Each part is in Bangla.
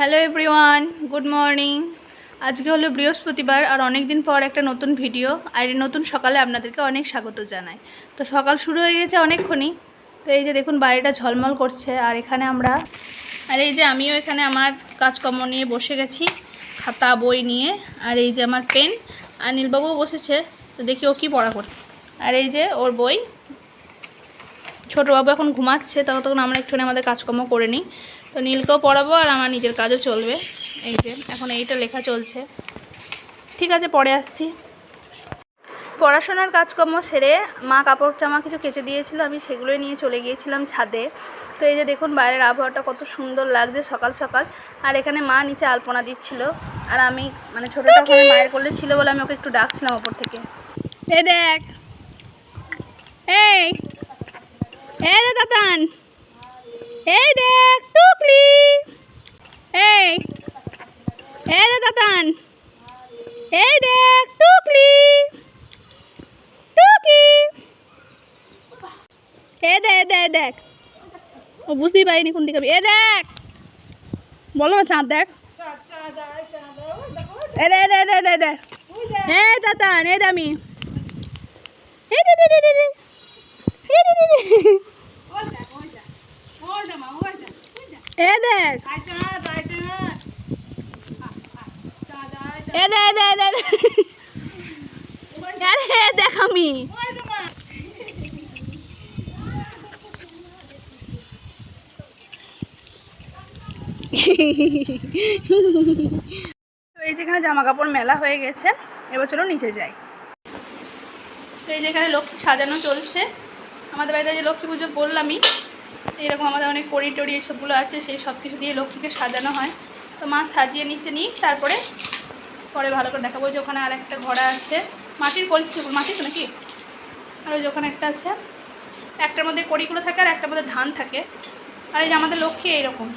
Hello everyone, good morning. আজকে হলো বৃহস্পতিবার আর অনেক দিন পর একটা নতুন ভিডিও আর নতুন সকালে আপনাদেরকে অনেক স্বাগত জানাই। তো সকাল শুরু হয়ে গেছে অনেকক্ষণই। তো এই যে দেখুন, বাড়িটা ঝলমল করছে আর এখানে আমরা আর এই যে আমিও এখানে আমার কাজকর্ম নিয়ে বসে গেছি, খাতা, বই নিয়ে আর এই যে আমার পেন আর নীলবাবুও বসেছে। তো দেখি ও কী পড়া করছে আর এই যে ওর বই ছোটোবাবু এখন ঘুমাচ্ছে তখন তখন আমরা একটুখানি আমাদের কাজকর্ম করে নিই। তো নীলকেও পড়াবো আর আমার নিজের কাজও চলবে। এই যে, এখন এইটা লেখা চলছে। ঠিক আছে, পরে আসছি। পড়াশোনার কাজকর্ম সেরে মা কাপড় জামা কিছু কেচে দিয়েছিল, আমি সেগুলোই নিয়ে চলে গিয়েছিলাম ছাদে। তো এই যে দেখুন, বাইরের আবহাওয়াটা কত সুন্দর লাগছে সকাল সকাল। আর এখানে মা নিচে আলপনা দিচ্ছিল। আর আমি মানে ছোটোটা ওখানে মায়ের কোলে ছিল বলে আমি ওকে একটু ডাকছিলাম ওপর থেকে। এ দেখ। এই। এই রে দাদান। এই দেখ টুকলি। এই। এই রে দাদান। এই দেখ টুকলি। টুকি। এ দে এ দে এ দেখ। ও বুঝতেই পারিনি কোন দিকে এ দেখ। বলো না চাঁদ দেখ। এ দে এ দে এ দে, এ দে, এ দে এই দাদান এই দামি এই দে দে দে দে দে এই দে দে দে এ দেখ। এ দে এ দে দে, আরে দেখ আমি। তো এই যেখানে জামা কাপড় মেলা হয়ে গেছে এবার চলো নিচে যাই। তো এই যেখানে লক্ষ্মী সাজানো চলছে আমাদের বাড়িতে যে লক্ষ্মী পুজো বললামই এরকম আমাদের অনেক কড়ি টড়ি এসবগুলো আছে, সেই সব কিছু দিয়ে লক্ষ্মীকে সাজানো হয়। তো মা সাজিয়ে নিচ্ছে নিই তারপরে পরে ভালো করে দেখাবো। যে ওখানে আর একটা ঘোড়া আছে। মাটির কলসি মাটির তো নাকি? আর ওই যে ওখানে একটা আছে। একটার মধ্যে কড়িগুলো থাকে আর একটার মধ্যে ধান থাকে। আর এই যে আমাদের লক্ষ্মী এইরকম।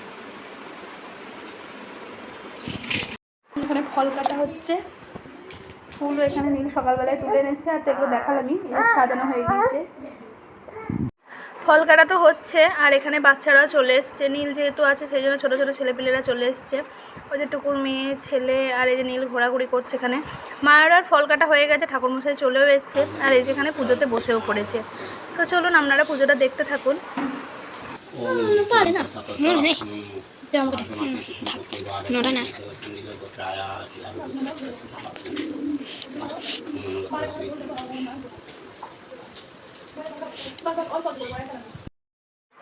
এখানে ফল কাটা হচ্ছে। ফুল এখানে নীল সকালবেলায় তুলে এনেছে, আর তো এগুলো দেখালামই। সাজানো হয়ে গিয়েছে। ফল কাটা তো হচ্ছে আর এখানে বাচ্চারাও চলে এসছে নীল যেহেতু আছে সেই জন্য ছোটো ছোটো ছেলেপিলেরা চলে এসছে ওই যে টুকুর মেয়ে ছেলে আর এই যে নীল ঘোরাঘুরি করছে এখানে মায়ের আর ফল কাটা হয়ে গেছে ঠাকুরমশাই চলেও এসছে আর এই যেখানে পুজোতে বসেও পড়েছে তো চলুন আপনারা পুজোটা দেখতে থাকুন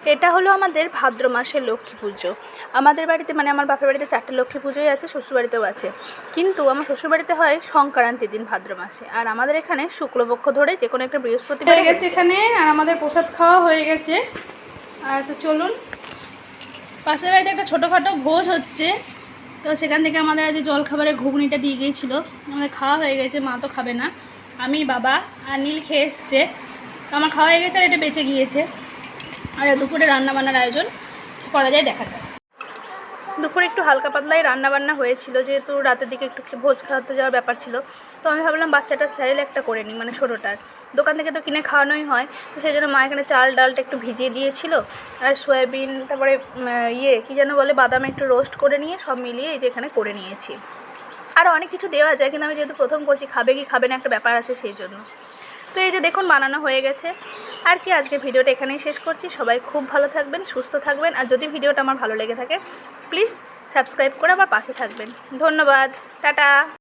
এটা হলো আমাদের ভাদ্র মাসের লক্ষ্মী পুজো। আমাদের বাড়িতে মানে আমার বাপের বাড়িতে চারটে লক্ষ্মী পুজোই আছে, শ্বশুরবাড়িতেও আছে। কিন্তু আমার শ্বশুরবাড়িতে হয় সংক্রান্তির দিন ভাদ্র মাসে। আর আমাদের এখানে শুক্লপক্ষ ধরে যে কোনো একটা বৃহস্পতিবার হয়ে গেছে এখানে, আর আমাদের প্রসাদ খাওয়া হয়ে গেছে। আর তো চলুন, পাশের বাড়িতে একটা ছোটোখাটো ভোজ হচ্ছে। তো সেখান থেকে আমাদের আজ জল খাবারের ঘুগনিটা দিয়ে গিয়েছিল। আমাদের খাওয়া হয়ে গেছে, মা তো খাবে না। আমি, বাবা আর নীল খেয়ে এসছে। তো আমার খাওয়া হয়ে গেছে আর এটা বেঁচে গিয়েছে। আর দুপুরে রান্না বান্নার আয়োজন করা যায়, দেখা যায় দুপুরে একটু হালকা পাতলাই রান্না বান্না হয়েছিল, যেহেতু রাতের দিকে একটু ভোজ খাওয়াতে যাওয়ার ব্যাপার ছিল। তো আমি ভাবলাম বাচ্চাটা স্যারেল একটা করে নিই মানে ছোটোটার। দোকান থেকে তো কিনে খাওয়ানোই হয়, তো সেই জন্য মা এখানে চাল ডালটা একটু ভিজিয়ে দিয়েছিল। আর সয়াবিন, তারপরে ইয়ে কী যেন বলে, বাদাম একটু রোস্ট করে নিয়ে সব মিলিয়ে এই যে এখানে করে নিয়েছি। আরও অনেক কিছু দেওয়া যায়, কিন্তু আমি যেহেতু প্রথম করছি, খাবে কি খাবে না একটা ব্যাপার আছে সেই জন্য। তো এই যে দেখুন, বানানো হয়ে গেছে। আর কি, আজকে ভিডিওটা এখানেই শেষ করছি। সবাই খুব ভালো থাকবেন, সুস্থ থাকবেন। আর যদি ভিডিওটা আমার ভালো লেগে থাকে প্লিজ সাবস্ক্রাইব করে আমার পাশে থাকবেন। ধন্যবাদ, টাটা।